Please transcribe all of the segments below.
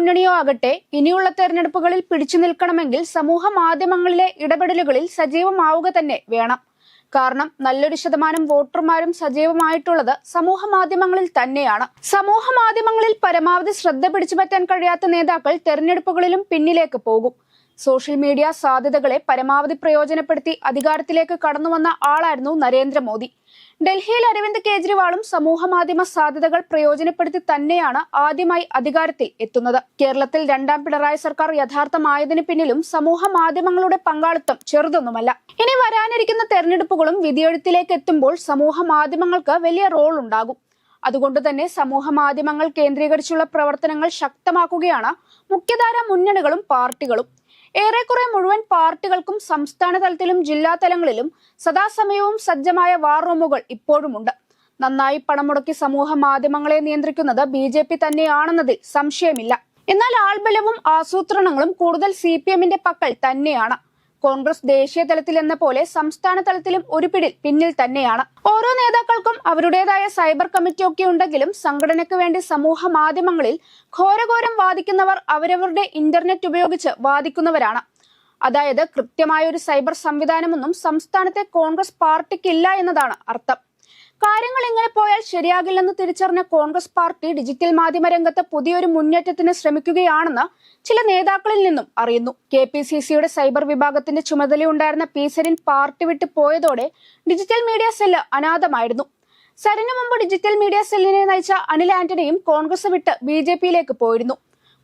മുന്നണിയോ ആകട്ടെ ഇനിയുള്ള തെരഞ്ഞെടുപ്പുകളിൽ പിടിച്ചു നിൽക്കണമെങ്കിൽ സമൂഹ മാധ്യമങ്ങളിലെ ഇടപെടലുകളിൽ സജീവമാവുക തന്നെ വേണം. കാരണം നല്ലൊരു ശതമാനം വോട്ടർമാരും സജീവമായിട്ടുള്ളത് സമൂഹ മാധ്യമങ്ങളിൽ തന്നെയാണ്. സമൂഹ മാധ്യമങ്ങളിൽ പരമാവധി ശ്രദ്ധ പിടിച്ചുപറ്റാൻ കഴിയാത്ത നേതാക്കൾ തെരഞ്ഞെടുപ്പുകളിലും പിന്നിലേക്ക് പോകും. സോഷ്യൽ മീഡിയ സാധ്യതകളെ പരമാവധി പ്രയോജനപ്പെടുത്തി അധികാരത്തിലേക്ക് കടന്നുവന്ന ആളായിരുന്നു നരേന്ദ്രമോദി. ഡൽഹിയിൽ അരവിന്ദ് കേജ്രിവാളും സമൂഹ മാധ്യമ സാധ്യതകൾ പ്രയോജനപ്പെടുത്തി തന്നെയാണ് ആദ്യമായി അധികാരത്തിൽ എത്തുന്നത്. കേരളത്തിൽ രണ്ടാം പിണറായി സർക്കാർ യഥാർത്ഥമായതിനു പിന്നിലും സമൂഹ മാധ്യമങ്ങളുടെ പങ്കാളിത്തം ചെറുതൊന്നുമല്ല. ഇനി വരാനിരിക്കുന്ന തെരഞ്ഞെടുപ്പുകളും വിധിയെഴുത്തിലേക്ക് എത്തുമ്പോൾ സമൂഹ മാധ്യമങ്ങൾക്ക് വലിയ റോൾ ഉണ്ടാകും. അതുകൊണ്ട് തന്നെ സമൂഹ മാധ്യമങ്ങൾ കേന്ദ്രീകരിച്ചുള്ള പ്രവർത്തനങ്ങൾ ശക്തമാക്കുകയാണ് മുഖ്യധാര മുന്നണികളും പാർട്ടികളും. ഏറെക്കുറെ മുഴുവൻ പാർട്ടികൾക്കും സംസ്ഥാന തലത്തിലും ജില്ലാ തലങ്ങളിലും സദാസമയവും സജ്ജമായ വാർ റൂമുകൾ ഇപ്പോഴുമുണ്ട്. നന്നായി പണമുടക്കി സമൂഹ മാധ്യമങ്ങളെ നിയന്ത്രിക്കുന്നത് ബി ജെ പി തന്നെയാണെന്നതിൽ സംശയമില്ല. എന്നാൽ ആൾബലവും ആസൂത്രണങ്ങളും കൂടുതൽ സി പി എമ്മിന്റെ പക്കൽ തന്നെയാണ്. കോൺഗ്രസ് ദേശീയ തലത്തിൽ എന്ന പോലെ സംസ്ഥാന തലത്തിലും ഒരു പിടിൽ പിന്നിൽ തന്നെയാണ്. ഓരോ നേതാക്കൾക്കും അവരുടേതായ സൈബർ കമ്മിറ്റി ഒക്കെ ഉണ്ടെങ്കിലും സംഘടനയ്ക്ക് വേണ്ടി സമൂഹ മാധ്യമങ്ങളിൽ ഘോരഘോരം വാദിക്കുന്നവർ അവരവരുടെ ഇന്റർനെറ്റ് ഉപയോഗിച്ച് വാദിക്കുന്നവരാണ്. അതായത് കൃത്യമായ ഒരു സൈബർ സംവിധാനമൊന്നും സംസ്ഥാനത്തെ കോൺഗ്രസ് പാർട്ടിക്കില്ല എന്നതാണ് അർത്ഥം. കാര്യങ്ങൾ ഇങ്ങനെ പോയാൽ ശരിയാകില്ലെന്ന് തിരിച്ചറിഞ്ഞ കോൺഗ്രസ് പാർട്ടി ഡിജിറ്റൽ മാധ്യമ രംഗത്ത് പുതിയൊരു മുന്നേറ്റത്തിന് ശ്രമിക്കുകയാണെന്ന് ചില നേതാക്കളിൽ നിന്നും അറിയുന്നു. കെ പി സി സിയുടെ സൈബർ വിഭാഗത്തിന്റെ ചുമതലയുണ്ടായിരുന്ന പി സരിൻ പാർട്ടി വിട്ട് പോയതോടെ ഡിജിറ്റൽ മീഡിയ സെല്ല് അനാഥമായിരുന്നു. സരിനു മുമ്പ് ഡിജിറ്റൽ മീഡിയ സെല്ലിനെ നയിച്ച അനിൽ ആന്റണിയും കോൺഗ്രസ് വിട്ട് ബി ജെ പിയിലേക്ക് പോയിരുന്നു.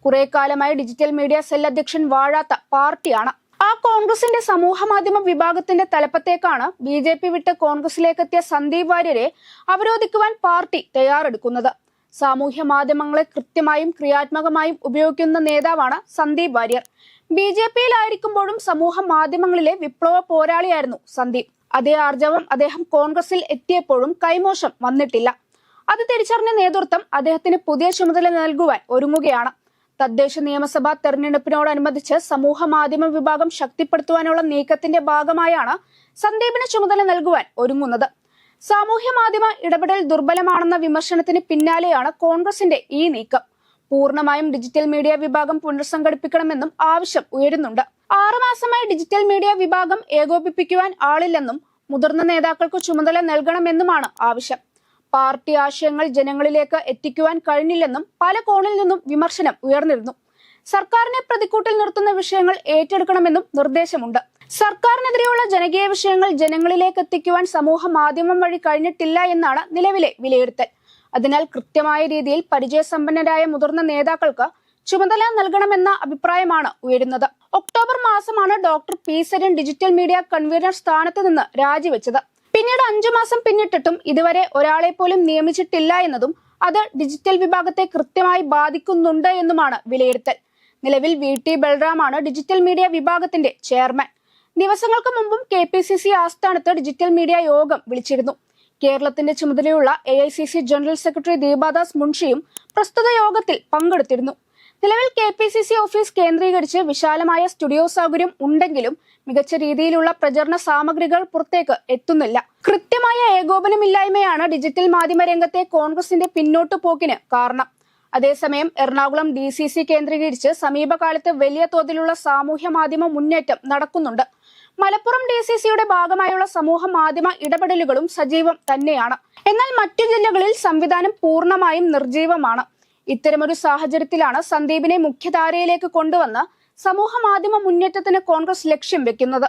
കുറെ കാലമായി ഡിജിറ്റൽ മീഡിയ സെൽ അധ്യക്ഷൻ വാഴാത്ത പാർട്ടിയാണ്. ആ കോൺഗ്രസിന്റെ സമൂഹ മാധ്യമ വിഭാഗത്തിന്റെ തലപ്പത്തേക്കാണ് ബി ജെ പി വിട്ട് കോൺഗ്രസിലേക്കെത്തിയ സന്ദീപ് വാര്യരെ അവരോധിക്കുവാൻ പാർട്ടി തയ്യാറെടുക്കുന്നത്. സാമൂഹ്യ മാധ്യമങ്ങളെ കൃത്യമായും ക്രിയാത്മകമായും ഉപയോഗിക്കുന്ന നേതാവാണ് സന്ദീപ് വാര്യർ. ബി ജെ പിയിലായിരിക്കുമ്പോഴും സമൂഹ മാധ്യമങ്ങളിലെ വിപ്ലവ പോരാളിയായിരുന്നു സന്ദീപ്. അതേ ആർജവം അദ്ദേഹം കോൺഗ്രസിൽ എത്തിയപ്പോഴും കൈമോശം വന്നിട്ടില്ല. അത് തിരിച്ചറിഞ്ഞ നേതൃത്വം അദ്ദേഹത്തിന് പുതിയ ചുമതല നൽകുവാൻ ഒരുങ്ങുകയാണ്. തദ്ദേശ നിയമസഭാ തെരഞ്ഞെടുപ്പിനോടനുബന്ധിച്ച് സമൂഹ മാധ്യമ വിഭാഗം ശക്തിപ്പെടുത്തുവാനുള്ള നീക്കത്തിന്റെ ഭാഗമായാണ് സന്ദീപിന് ചുമതല നൽകുവാൻ ഒരുങ്ങുന്നത്. സാമൂഹ്യ മാധ്യമ ഇടപെടൽ ദുർബലമാണെന്ന വിമർശനത്തിന് പിന്നാലെയാണ് കോൺഗ്രസിന്റെ ഈ നീക്കം. പൂർണമായും ഡിജിറ്റൽ മീഡിയ വിഭാഗം പുനർസംഘടിപ്പിക്കണമെന്നും ആവശ്യം ഉയരുന്നുണ്ട്. ആറുമാസമായി ഡിജിറ്റൽ മീഡിയ വിഭാഗം ഏകോപിപ്പിക്കുവാൻ ആളില്ലെന്നും മുതിർന്ന നേതാക്കൾക്ക് ചുമതല നൽകണമെന്നുമാണ് ആവശ്യം. പാർട്ടി ആശയങ്ങൾ ജനങ്ങളിലേക്ക് എത്തിക്കുവാൻ കഴിഞ്ഞില്ലെന്നും പല കോണിൽ നിന്നും വിമർശനം ഉയർന്നിരുന്നു. സർക്കാരിനെ പ്രതിക്കൂട്ടിൽ നിർത്തുന്ന വിഷയങ്ങൾ ഏറ്റെടുക്കണമെന്നും നിർദ്ദേശമുണ്ട്. സർക്കാരിനെതിരെയുള്ള ജനകീയ വിഷയങ്ങൾ ജനങ്ങളിലേക്ക് എത്തിക്കുവാൻ സമൂഹ മാധ്യമം വഴി കഴിഞ്ഞിട്ടില്ല എന്നാണ് നിലവിലെ വിലയിരുത്തൽ. അതിനാൽ കൃത്യമായ രീതിയിൽ പരിചയസമ്പന്നരായ മുതിർന്ന നേതാക്കൾക്ക് ചുമതല നൽകണമെന്ന അഭിപ്രായമാണ് ഉയരുന്നത്. ഒക്ടോബർ മാസമാണ് doctor P Saran digital media convener സ്ഥാനത്ത് നിന്ന് രാജിവെച്ചത്. പിന്നീട് അഞ്ചു മാസം പിന്നിട്ടിട്ടും ഇതുവരെ ഒരാളെ പോലും നിയമിച്ചിട്ടില്ല എന്നതും അത് ഡിജിറ്റൽ വിഭാഗത്തെ കൃത്യമായി ബാധിക്കുന്നുണ്ട് എന്നുമാണ് വിലയിരുത്തൽ. നിലവിൽ വി ടി ബൽറാമാണ് ഡിജിറ്റൽ മീഡിയ വിഭാഗത്തിന്റെ ചെയർമാൻ. ദിവസങ്ങൾക്ക് മുമ്പും കെ പി സി സി ആസ്ഥാനത്ത് ഡിജിറ്റൽ മീഡിയ യോഗം വിളിച്ചിരുന്നു. കേരളത്തിന്റെ ചുമതലയുള്ള A I C C general secretary Deepa Das മുൻഷിയും പ്രസ്തുത യോഗത്തിൽ പങ്കെടുത്തിരുന്നു. നിലവിൽ K P C C office കേന്ദ്രീകരിച്ച് വിശാലമായ സ്റ്റുഡിയോ സൗകര്യം ഉണ്ടെങ്കിലും മികച്ച രീതിയിലുള്ള പ്രചരണ സാമഗ്രികൾ പുറത്തേക്ക് എത്തുന്നില്ല. കൃത്യമായ ഏകോപനമില്ലായ്മയാണ് ഡിജിറ്റൽ മാധ്യമ രംഗത്തെ കോൺഗ്രസിന്റെ പിന്നോട്ടു പോക്കിന് കാരണം. അതേസമയം എറണാകുളം ഡി സി സി കേന്ദ്രീകരിച്ച് സമീപകാലത്ത് വലിയ തോതിലുള്ള സാമൂഹ്യ മാധ്യമ മുന്നേറ്റം നടക്കുന്നുണ്ട്. മലപ്പുറം ഡി സി സിയുടെ ഭാഗമായുള്ള സമൂഹ മാധ്യമ ഇടപെടലുകളും സജീവം തന്നെയാണ്. എന്നാൽ മറ്റു ജില്ലകളിൽ സംവിധാനം പൂർണമായും നിർജീവമാണ് ഇത്തരമൊരു സാഹചര്യത്തിലാണ് സന്ദീപിനെ മുഖ്യധാരയിലേക്ക് കൊണ്ടുവന്ന് സമൂഹ മാധ്യമ മുന്നേറ്റത്തിന് കോൺഗ്രസ് ലക്ഷ്യം വെക്കുന്നത്.